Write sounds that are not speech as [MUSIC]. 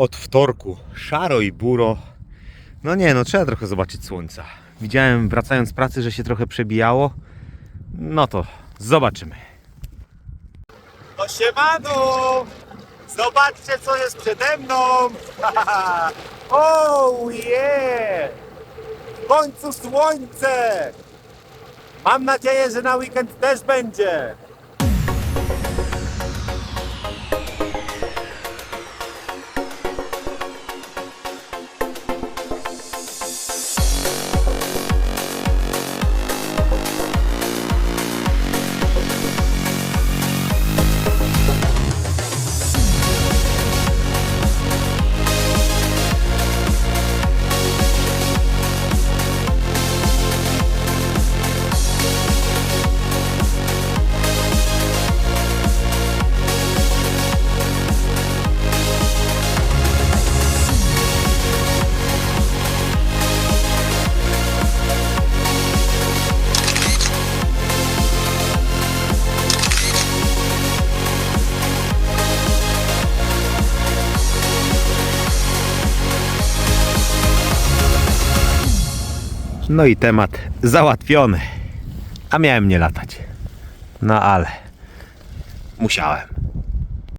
od wtorku. Szaro i buro. No nie, no trzeba trochę zobaczyć słońca. Widziałem wracając z pracy, że się trochę przebijało. No to zobaczymy. No! Zobaczcie co jest przede mną! [LAUGHS] oh yeah! W końcu słońce! Mam nadzieję, że na weekend też będzie. No i temat załatwiony. A miałem nie latać. No ale musiałem.